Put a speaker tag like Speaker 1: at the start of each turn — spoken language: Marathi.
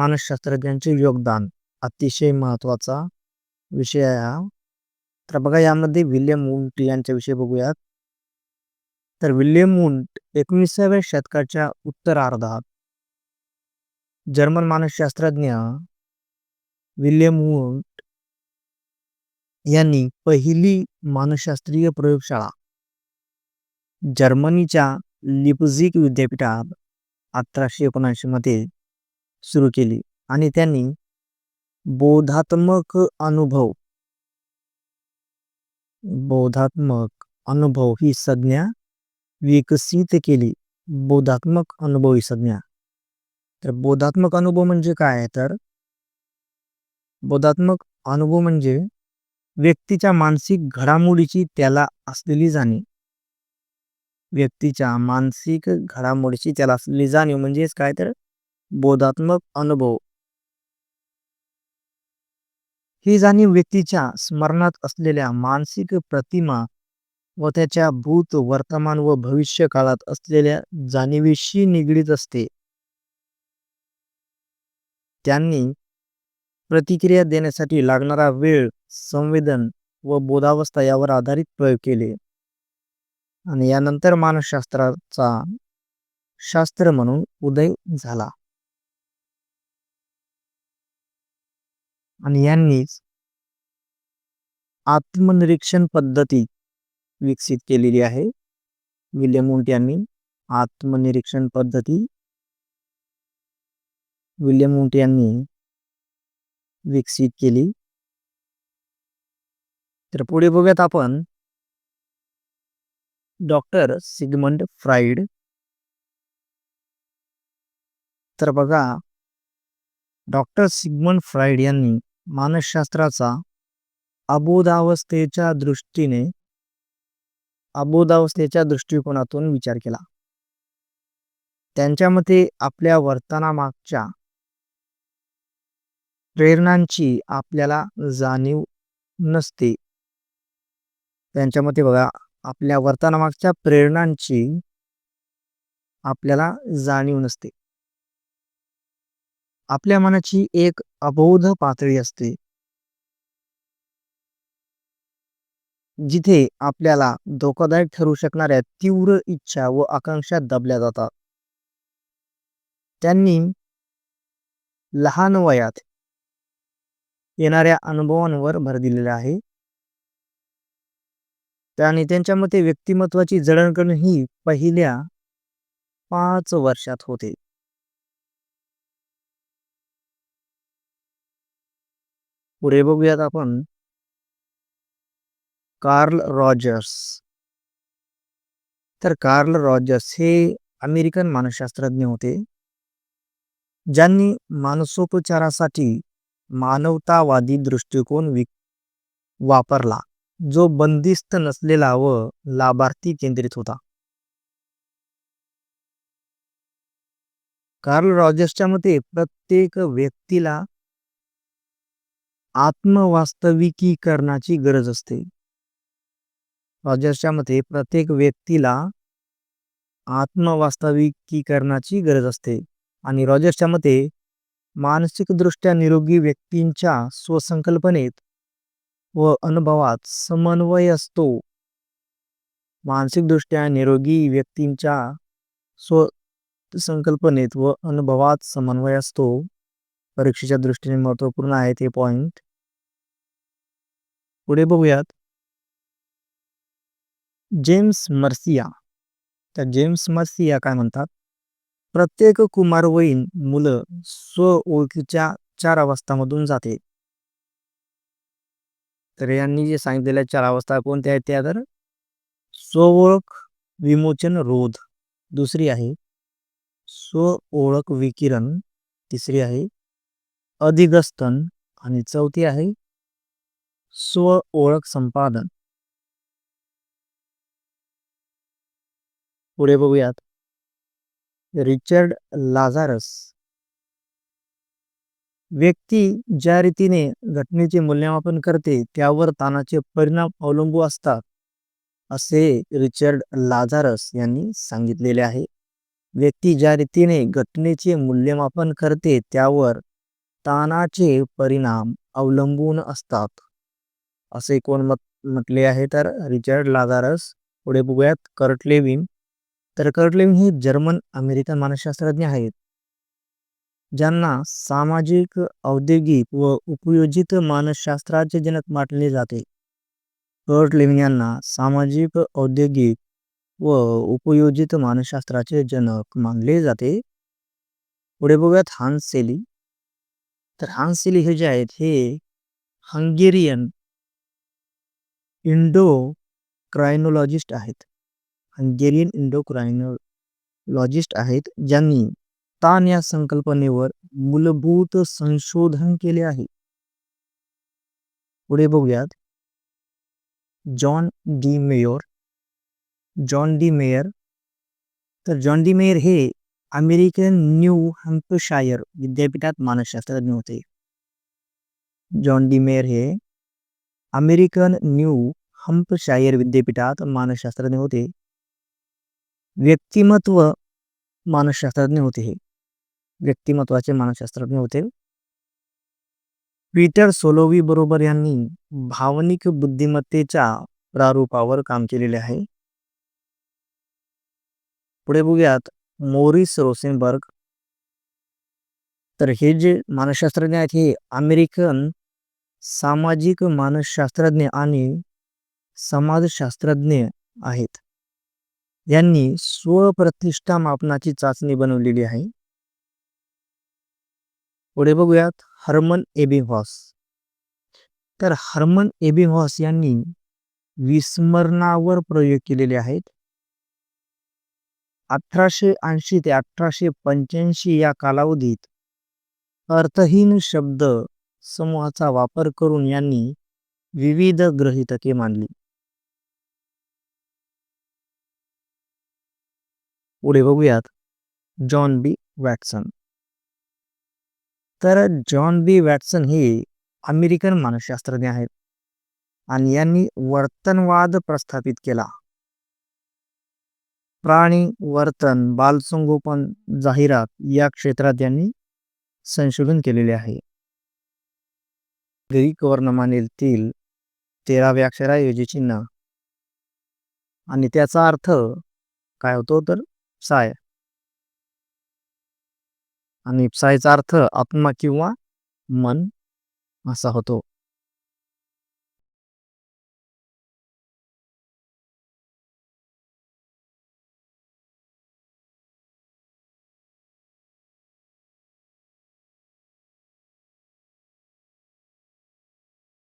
Speaker 1: मानसशास्त्रज्ञांचे योगदान अतिशय महत्त्वाचा विषय आहे हा. तर बघा यामध्ये विल्यम वुंट यांच्या विषयी बघूयात. तर विल्यम वुंट एकोणीसाव्या शतकाच्या उत्तरार्धात जर्मन मानसशास्त्रज्ञ विल्यम वुंट यांनी पहिली मानसशास्त्रीय प्रयोगशाळा जर्मनीच्या लिपझिक विद्यापीठात अठराशे एकोणऐंशी मध्ये सुरू केली आणि त्यांनी बोधात्मक अनुभव बोधात्मक अनुभव ही संज्ञा विकसित केली. बोधात्मक अनुभव ही संज्ञा. तर बोधात्मक अनुभव म्हणजे काय आहे तर? बोधात्मक अनुभव म्हणजे व्यक्तीच्या मानसिक घडामोडीची त्याला असलेली जाणीव. व्यक्तीच्या मानसिक घडामोडीची त्याला असलेली जाणीव म्हणजेच काय तर? बोधात्मक अनुभव. ही जाणीव व्यक्तीच्या स्मरणात असलेल्या मानसिक प्रतिमा व त्याच्या भूत वर्तमान व भविष्य काळात असलेल्या जाणीवेशी निगडीत असते. त्यांनी प्रतिक्रिया देण्यासाठी लागणारा वेळ संवेदन व बोधावस्था यावर आधारित प्रयोग केले. आणि यानंतर मानसशास्त्राचा शास्त्र म्हणून उदय झाला. आणि यांनीच आत्मनिरीक्षण पद्धती विकसित केलेली आहे. विल्यम वुंट यांनी आत्मनिरीक्षण पद्धती विल्यम उंट यांनी विकसित केली. तर पुढे बघूयात आपण डॉक्टर सिगमंड फ्राईड तर बघा डॉक्टर सिगमंड फ्राईड यांनी मानसशास्त्राचा अबोधावस्थेच्या दृष्टीने अबोधावस्थेच्या दृष्टिकोनातून विचार केला. त्यांच्या मते आपल्या वर्तनामागच्या प्रेरणांची आपल्याला जाणीव नसते. त्यांच्या मते बघा आपल्या वर्तनामागच्या प्रेरणांची आपल्याला जाणीव नसते. आपल्या मनाची एक अबोध पातळी असते. जिथे आपल्याला धोकादायक ठरू शकणाऱ्या तीव्र इच्छा व आकांक्षा दबल्या जातात. त्यांनी लहान वयात येणाऱ्या अनुभवांवर भर दिलेला आहे. आणि त्यांच्या मते व्यक्तिमत्वाची जडणघडण ही पहिल्या पाच वर्षात होते. पुढे बघूयात आपण. Carl Rogers. तर कार्ल रॉजर्स हे अमेरिकन मानसशास्त्रज्ञ होते. ज्यांनी मानसोपचारासाठी मानवतावादी दृष्टिकोन विक वापरला जो बंदिस्त नसलेला व लाभार्थी केंद्रित होता. कार्ल रॉजर्सच्या मते प्रत्येक व्यक्तीला आत्मवास्तविकीकरणाची गरज असते. रॉजर्सच्या मते प्रत्येक व्यक्तीला आत्मवास्तविकीकरणाची गरज असते आणि रॉजर्सच्या मते मानसिकदृष्ट्या निरोगी व्यक्तींच्या स्वसंकल्पनेत व अनुभवात समन्वय असतो. मानसिकदृष्ट्या निरोगी व्यक्तींच्या स्वसंकल्पनेत व अनुभवात समन्वय असतो. परीक्षेच्या दृष्टीने महत्त्वपूर्ण आहे ते पॉइंट पुढे बघूयात. James Marcia. तर जेम्स मर्सिया काय म्हणतात? प्रत्येक कुमारवयीन मुलं स्व ओळखीच्या चार अवस्थामधून जाते. तर यांनी जे सांगितलेल्या चार अवस्था कोणत्या आहेत त्या तर? स्वओळख विमोचन रोध. दुसरी आहे. स्व ओळख विकिरण. तिसरी आहे. अधिगस्तन आणि चौथी आहे स्व ओळख संपादन. पुढे बघूयात. रिचर्ड लाझारस व्यक्ती ज्या रीतीने घटनेचे मूल्यमापन करते त्यावर ताणाचे परिणाम अवलंबून असतात असे रिचर्ड लाझारस यांनी सांगितलेले आहे. व्यक्ती ज्या रीतीने घटनेचे मूल्यमापन करते त्यावर ताणाचे परिणाम अवलंबून असतात. असे कोण मत म्हटले आहे तर रिचर्ड लागारस. पुढे बघूयात कर्टलेविन तर कर्टलेविन हे जर्मन अमेरिकन मानसशास्त्रज्ञ आहेत. ज्यांना सामाजिक औद्योगिक व उपयोजित मानसशास्त्राचे जनक मानले जाते. कर्टलेविन यांना सामाजिक औद्योगिक व उपयोजित मानसशास्त्राचे जनक मानले जाते. पुढे बघूयात हान्स सेली. सेली हे जे आहेत हे हंगेरियन इंडो क्रायनोलॉजिस्ट आहेत. हंगेरियन इंडो क्रायनोलॉजिस्ट आहेत ज्यांनी ताण या संकल्पनेवर मूलभूत संशोधन केले आहे. पुढे बघूयात. John D Mayer, John D Mayer, तर जॉन डी मेयर हे अमेरिकन न्यू हॅम्पशायर विद्यापीठात मानसशास्त्रज्ञ होते. जॉन डी मेयर हे अमेरिकन न्यू हम्पशायर विद्यापीठात मानसशास्त्रज्ञ होते. व्यक्तिमत्व मानसशास्त्रज्ञ होते हे. व्यक्तिमत्वाचे मानसशास्त्रज्ञ होते. पीटर सोलोवी बरोबर यांनी भावनिक बुद्धिमत्तेच्या प्रारूपावर काम केलेले आहे. पुढे बघूयात. Morris Rosenberg. तर हे जे मानसशास्त्रज्ञ आहेत हे अमेरिकन सामाजिक मानसशास्त्रज्ञ आणि समाजशास्त्रज्ञ आहेत. यांनी स्वप्रतिष्ठा मापनाची चाचणी बनवलेली आहे. पुढे बघूयात हर्मन एबिंगहॉस तर हर्मन एबिंगहॉस यांनी विस्मरणावर प्रयोग केलेले आहेत. अठराशे ऐंशी ते अठराशे पंच्याऐंशी या कालावधीत अर्थहीन शब्द समूहाचा वापर करून यांनी विविध ग्रहितके मांडली. पुढे बघूयात जॉन बी वॅटसन. तर जॉन बी वॅटसन हे अमेरिकन मानसशास्त्रज्ञ आहेत आणि यांनी वर्तनवाद प्रस्थापित केला. प्राणी वर्तन बालसंगोपन जाहिरात या क्षेत्रात यांनी संशोधन केलेले आहे. ग्रीक वर्णमालेतील तेराव्या अक्षराऐवजी चिन्ह. आणि त्याचा अर्थ काय होतो तर साय. आणि सायचा अर्थ आत्मा किंवा मन असा होतो.